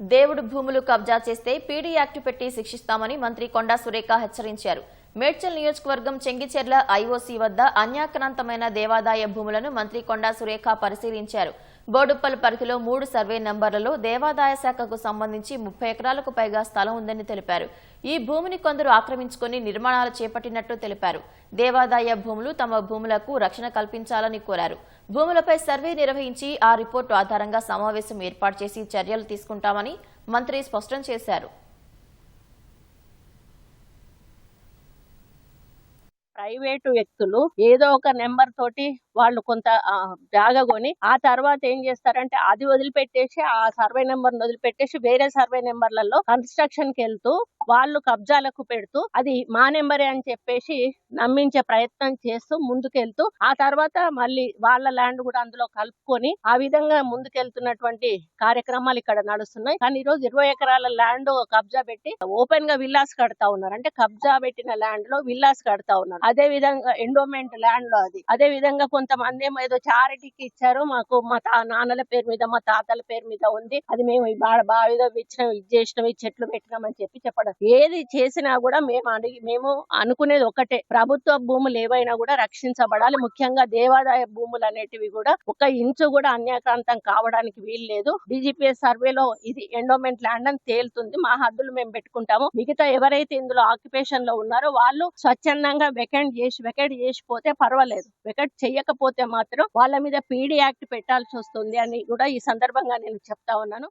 దేవుడు భూములు కబ్జా చేస్తే పీడీ యాక్ట్ పెట్టి శిక్షిస్తామని మంత్రి కొండా సురేఖ హెచ్చరించారు. మేడ్చల్ నియోజకవర్గం చెంగిచెర్ల ఐఓసీ వద్ద అన్యాక్రాంతమైన దేవాదాయ భూములను మంత్రి కొండా సురేఖ పరిశీలించారు. బోడుప్పల్ పరిధిలో మూడు సర్వే నంబర్లలో దేవాదాయ శాఖకు సంబంధించి ముప్పై ఎకరాలకు పైగా స్థలం ఉందని తెలిపారు. ఈ భూమిని కొందరు ఆక్రమించుకొని నిర్మాణాలు చేపట్టినట్లు తెలిపారు. దేవాదాయ భూములు తమ భూములకు రక్షణ కల్పించాలని కోరారు. భూములపై సర్వే నిర్వహించి ఆ రిపోర్టు ఆధారంగా సమావేశం ఏర్పాటు చేసి చర్యలు తీసుకుంటామని మంత్రి స్పష్టం చేశారు. ప్రైవేటు వ్యక్తులు ఏదో ఒక నెంబర్ తోటి వాళ్ళు కొంత ఆ, జాగా కొని ఆ తర్వాత ఏం చేస్తారంటే అది వదిలిపెట్టేసి ఆ సర్వే నెంబర్ వదిలిపెట్టేసి వేరే సర్వే నెంబర్లలో కన్స్ట్రక్షన్కి వెళ్తూ వాళ్ళు కబ్జాలకు పెడుతూ అది మా నెంబరే అని చెప్పేసి నమ్మించే ప్రయత్నం చేస్తూ ముందుకెళ్తూ ఆ తర్వాత మళ్ళీ వాళ్ళ ల్యాండ్ కూడా అందులో కలుపుకొని ఆ విధంగా ముందుకెళ్తున్నటువంటి కార్యక్రమాలు ఇక్కడ నడుస్తున్నాయి. కానీ ఈ రోజు ఇరవై ఎకరాల ల్యాండ్ కబ్జా పెట్టి ఓపెన్గా విల్లాస్ కడతా ఉన్నారు. అంటే కబ్జా పెట్టిన ల్యాండ్లో విల్లాస్ కడతా ఉన్నారు. అదే విధంగా ఎండోమెంట్ ల్యాండ్లో అది. అదే విధంగా కొంతమంది ఏమో ఏదో చారిటీకి ఇచ్చారు. మాకు మా నాన్నల పేరు మీద మా తాతల పేరు మీద ఉంది. అది మేము ఈ బావిలో ఇచ్చినాం ఇది చేసినాం ఈ చెట్లు పెట్టినాం అని చెప్పి చెప్పడం. ఏది చేసినా కూడా మేము అడిగి మేము అనుకునేది ఒకటే ప్రభుత్వ భూములు ఏవైనా కూడా రక్షించబడాలి. ముఖ్యంగా దేవాదాయ భూములు అనేటివి కూడా ఒక ఇంచు కూడా అన్యాక్రాంతం కావడానికి వీలు లేదు. డిజిపిఎస్ సర్వేలో ఇది ఎండోమెంట్ ల్యాండ్ అని తేలుతుంది. మా హద్దులు మేము పెట్టుకుంటాము. మిగతా ఎవరైతే ఇందులో ఆక్యుపేషన్లో ఉన్నారో వాళ్ళు స్వచ్ఛందంగా వెకెంట్ చేసి వెకెట్ చేసిపోతే పర్వాలేదు. వెకెట్ చేయకపోతే మాత్రం వాళ్ళ మీద పీడీ యాక్ట్ పెట్టాల్సి వస్తుంది అని కూడా ఈ సందర్భంగా నేను చెప్తా ఉన్నాను.